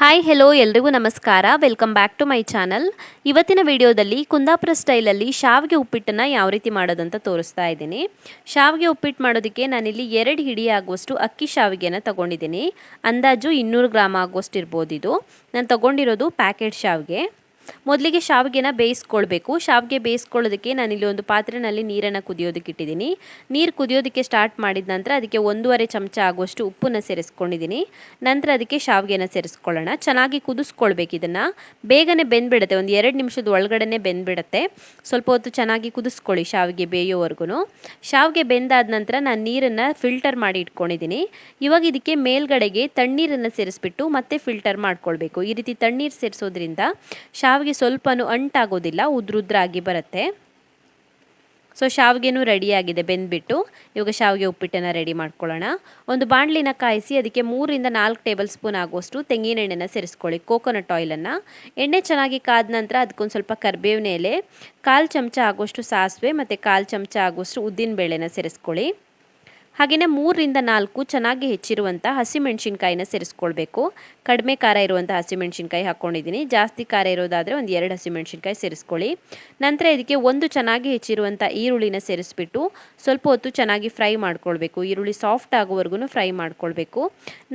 Hi hello ಎಲ್ರಿಗೂ ನಮಸ್ಕಾರ. Welcome back to my channel ಇವತ್ತಿನ ವಿಡಿಯೋದಲ್ಲಿ ಕುಂದಾಪುರ ಸ್ಟೈಲಲ್ಲಿ ಶಾವಿಗೆ ಉಪ್ಪಿಟ್ಟನ್ನು ಯಾವ ರೀತಿ ಮಾಡೋದಂತ ತೋರಿಸ್ತಾ ಇದ್ದೀನಿ. ಶಾವಿಗೆ ಉಪ್ಪಿಟ್ಟು ಮಾಡೋದಕ್ಕೆ ನಾನಿಲ್ಲಿ ಎರಡು ಹಿಡಿ ಆಗುವಷ್ಟು ಅಕ್ಕಿ ಶಾವಿಗೆಯನ್ನು ತಗೊಂಡಿದ್ದೀನಿ. ಅಂದಾಜು ಇನ್ನೂರು ಗ್ರಾಮ್ ಆಗುವಷ್ಟು ಇರ್ಬೋದು ಇದು. ನಾನು ತಗೊಂಡಿರೋದು ಪ್ಯಾಕೆಟ್ ಶಾವಿಗೆ. ಮೊದಲಿಗೆ ಶಾವಿಗೆನ ಬೇಯಿಸ್ಕೊಳ್ಬೇಕು. ಶಾವಿಗೆ ಬೇಯಿಸ್ಕೊಳ್ಳೋದಕ್ಕೆ ನಾನಿಲ್ಲಿ ಒಂದು ಪಾತ್ರೆಯಲ್ಲಿ ನೀರನ್ನು ಕುದಿಯೋದಕ್ಕೆ ಇಟ್ಟಿದ್ದೀನಿ. ನೀರು ಕುದಿಯೋದಕ್ಕೆ ಸ್ಟಾರ್ಟ್ ಮಾಡಿದ ನಂತರ ಅದಕ್ಕೆ ಒಂದೂವರೆ ಚಮಚ ಆಗುವಷ್ಟು ಉಪ್ಪನ್ನ ಸೇರಿಸ್ಕೊಂಡಿದ್ದೀನಿ. ನಂತರ ಅದಕ್ಕೆ ಶಾವಿಗೆನ ಸೇರಿಸ್ಕೊಳ್ಳೋಣ. ಚೆನ್ನಾಗಿ ಕುದಿಸ್ಕೊಳ್ಬೇಕು ಇದನ್ನು. ಬೇಗನೆ ಬೆಂದ್ಬಿಡುತ್ತೆ. ಒಂದು ಎರಡು ನಿಮಿಷದ ಒಳಗಡೆ ಬೆಂದ್ಬಿಡುತ್ತೆ. ಸ್ವಲ್ಪ ಹೊತ್ತು ಚೆನ್ನಾಗಿ ಕುದಿಸ್ಕೊಳ್ಳಿ ಶಾವಿಗೆ ಬೇಯೋವರೆಗೂ ಶಾವಿಗೆ ಬೆಂದಾದ ನಂತರ ನಾನು ನೀರನ್ನು ಫಿಲ್ಟರ್ ಮಾಡಿ ಇಟ್ಕೊಂಡಿದ್ದೀನಿ. ಇವಾಗ ಇದಕ್ಕೆ ಮೇಲ್ಗಡೆಗೆ ತಣ್ಣೀರನ್ನು ಸೇರಿಸ್ಬಿಟ್ಟು ಮತ್ತೆ ಫಿಲ್ಟರ್ ಮಾಡ್ಕೊಳ್ಬೇಕು. ಈ ರೀತಿ ತಣ್ಣೀರು ಸೇರಿಸೋದ್ರಿಂದ ಶಾವಿಗೆ ಸ್ವಲ್ಪನೂ ಅಂಟಾಗೋದಿಲ್ಲ, ಉದ್ರುದ್ರಾಗಿ ಬರುತ್ತೆ. ಸೊ ಶಾವಿಗೆನೂ ರೆಡಿಯಾಗಿದೆ, ಬೆಂದ್ಬಿಟ್ಟು. ಇವಾಗ ಶಾವಿಗೆ ಉಪ್ಪಿಟ್ಟನ್ನು ರೆಡಿ ಮಾಡ್ಕೊಳ್ಳೋಣ. ಒಂದು ಬಾಣಲಿನ ಕಾಯಿಸಿ ಅದಕ್ಕೆ ಮೂರಿಂದ ನಾಲ್ಕು ಟೇಬಲ್ ಸ್ಪೂನ್ ಆಗುವಷ್ಟು ತೆಂಗಿನ ಎಣ್ಣೆನ ಸೇರಿಸ್ಕೊಳ್ಳಿ, ಕೋಕೋನಟ್ ಆಯಿಲನ್ನು. ಎಣ್ಣೆ ಚೆನ್ನಾಗಿ ಕಾದ ನಂತರ ಅದಕ್ಕೊಂದು ಸ್ವಲ್ಪ ಕರಿಬೇವಿನ ಎಲೆ, ಕಾಲು ಚಮಚ ಆಗುವಷ್ಟು ಸಾಸಿವೆ ಮತ್ತು ಕಾಲು ಚಮಚ ಆಗುವಷ್ಟು ಉದ್ದಿನ ಬೇಳೆನ ಸೇರಿಸ್ಕೊಳ್ಳಿ. ಹಾಗೆಯೇ ಮೂರರಿಂದ ನಾಲ್ಕು ಚೆನ್ನಾಗಿ ಹೆಚ್ಚಿರುವಂಥ ಹಸಿಮೆಣ್ಸಿನ್ಕಾಯಿನ ಸೇರಿಸ್ಕೊಳ್ಬೇಕು. ಕಡಿಮೆ ಖಾರ ಇರುವಂಥ ಹಸಿಮೆಣ್ಸಿನ್ಕಾಯಿ ಹಾಕ್ಕೊಂಡಿದ್ದೀನಿ ಜಾಸ್ತಿ ಖಾರ ಇರೋದಾದರೆ ಒಂದು ಎರಡು ಹಸಿಮೆಣ್ಸಿನ್ಕಾಯಿ ಸೇರಿಸ್ಕೊಳ್ಳಿ. ನಂತರ ಇದಕ್ಕೆ ಒಂದು ಚೆನ್ನಾಗಿ ಹೆಚ್ಚಿರುವಂಥ ಈರುಳ್ಳಿನ ಸೇರಿಸ್ಬಿಟ್ಟು ಸ್ವಲ್ಪ ಹೊತ್ತು ಚೆನ್ನಾಗಿ ಫ್ರೈ ಮಾಡ್ಕೊಳ್ಬೇಕು. ಈರುಳ್ಳಿ ಸಾಫ್ಟ್ ಆಗೋವರೆಗೂ ಫ್ರೈ ಮಾಡ್ಕೊಳ್ಬೇಕು.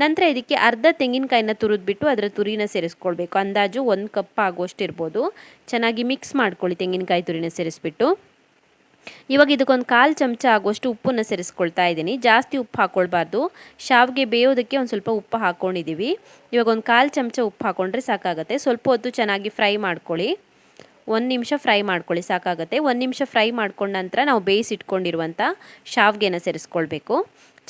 ನಂತರ ಇದಕ್ಕೆ ಅರ್ಧ ತೆಂಗಿನಕಾಯಿನ ತುರಿದ್ಬಿಟ್ಟು ಅದರ ತುರಿನ ಸೇರಿಸ್ಕೊಳ್ಬೇಕು. ಅಂದಾಜು ಒಂದು ಕಪ್ ಆಗುವಷ್ಟು ಇರ್ಬೋದು ಚೆನ್ನಾಗಿ ಮಿಕ್ಸ್ ಮಾಡ್ಕೊಳ್ಳಿ ತೆಂಗಿನಕಾಯಿ ತುರಿನ ಸೇರಿಸ್ಬಿಟ್ಟು. ಇವಾಗ ಇದಕ್ಕೊಂದು ಕಾಲು ಚಮಚ ಆಗುವಷ್ಟು ಉಪ್ಪನ್ನು ಸೇರಿಸ್ಕೊಳ್ತಾ ಇದ್ದೀನಿ. ಜಾಸ್ತಿ ಉಪ್ಪು ಹಾಕ್ಕೊಳ್ಬಾರ್ದು ಶಾವಿಗೆ ಬೇಯೋದಕ್ಕೆ ಒಂದು ಸ್ವಲ್ಪ ಉಪ್ಪು ಹಾಕ್ಕೊಂಡಿದ್ದೀವಿ ಇವಾಗ ಒಂದು ಕಾಲು ಚಮಚ ಉಪ್ಪು ಹಾಕ್ಕೊಂಡ್ರೆ ಸಾಕಾಗುತ್ತೆ. ಸ್ವಲ್ಪ ಹೊತ್ತು ಚೆನ್ನಾಗಿ ಫ್ರೈ ಮಾಡ್ಕೊಳ್ಳಿ. ಒಂದು ನಿಮಿಷ ಫ್ರೈ ಮಾಡ್ಕೊಳ್ಳಿ, ಸಾಕಾಗುತ್ತೆ. ಒಂದು ನಿಮಿಷ ಫ್ರೈ ಮಾಡ್ಕೊಂಡ ನಂತರ ನಾವು ಬೇಯಿಸಿಟ್ಕೊಂಡಿರುವಂಥ ಶಾವಿಗೆನ ಸೇರಿಸ್ಕೊಳ್ಬೇಕು.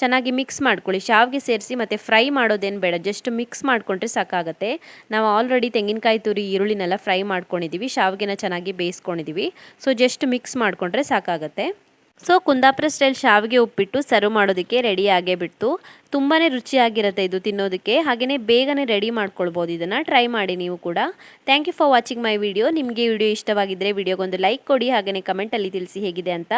ಚೆನ್ನಾಗಿ ಮಿಕ್ಸ್ ಮಾಡ್ಕೊಳ್ಳಿ. ಶಾವಿಗೆ ಸೇರಿಸಿ ಮತ್ತು ಫ್ರೈ ಮಾಡೋದೇನು ಬೇಡ. ಜಸ್ಟ್ ಮಿಕ್ಸ್ ಮಾಡಿಕೊಂಡ್ರೆ ಸಾಕಾಗುತ್ತೆ. ನಾವು ಆಲ್ರೆಡಿ ತೆಂಗಿನಕಾಯಿ ತುರಿ, ಈರುಳ್ಳಿನೆಲ್ಲ ಫ್ರೈ ಮಾಡ್ಕೊಂಡಿದ್ದೀವಿ ಶಾವಿಗೆನ ಚೆನ್ನಾಗಿ ಬೇಯಿಸ್ಕೊಂಡಿದ್ದೀವಿ ಸೊ ಜಸ್ಟ್ ಮಿಕ್ಸ್ ಮಾಡಿಕೊಂಡ್ರೆ ಸಾಕಾಗುತ್ತೆ. ಸೊ ಕುಂದಾಪುರ ಸ್ಟೈಲ್ ಶಾವಿಗೆ ಉಪ್ಪಿಟ್ಟು ಸರ್ವ್ ಮಾಡೋದಕ್ಕೆ ರೆಡಿ ಆಗೇ ಬಿಟ್ಟು ತುಂಬಾ ರುಚಿಯಾಗಿರುತ್ತೆ ಇದು ತಿನ್ನೋದಕ್ಕೆ. ಹಾಗೆಯೇ ಬೇಗನೆ ರೆಡಿ ಮಾಡ್ಕೊಳ್ಬೋದು ಇದನ್ನು. ಟ್ರೈ ಮಾಡಿ ನೀವು ಕೂಡ. Thank you for watching my video ನಿಮಗೆ ವಿಡಿಯೋ ಇಷ್ಟವಾಗಿದ್ದರೆ ವಿಡಿಯೋಗೊಂದು ಲೈಕ್ ಕೊಡಿ ಹಾಗೆಯೇ ಕಮೆಂಟಲ್ಲಿ ತಿಳಿಸಿ ಹೇಗಿದೆ ಅಂತ.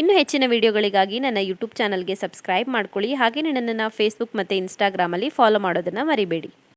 ಇನ್ನೂ ಹೆಚ್ಚಿನ ವಿಡಿಯೋಗಳಿಗಾಗಿ ನನ್ನ ಯೂಟ್ಯೂಬ್ ಚಾನಲ್ಗೆ ಸಬ್ಸ್ಕ್ರೈಬ್ ಮಾಡ್ಕೊಳ್ಳಿ. ಹಾಗೆಯೇ ನನ್ನನ್ನು ಫೇಸ್ಬುಕ್ ಮತ್ತು ಇನ್ಸ್ಟಾಗ್ರಾಮಲ್ಲಿ ಫಾಲೋ ಮಾಡೋದನ್ನು ಮರಿಬೇಡಿ.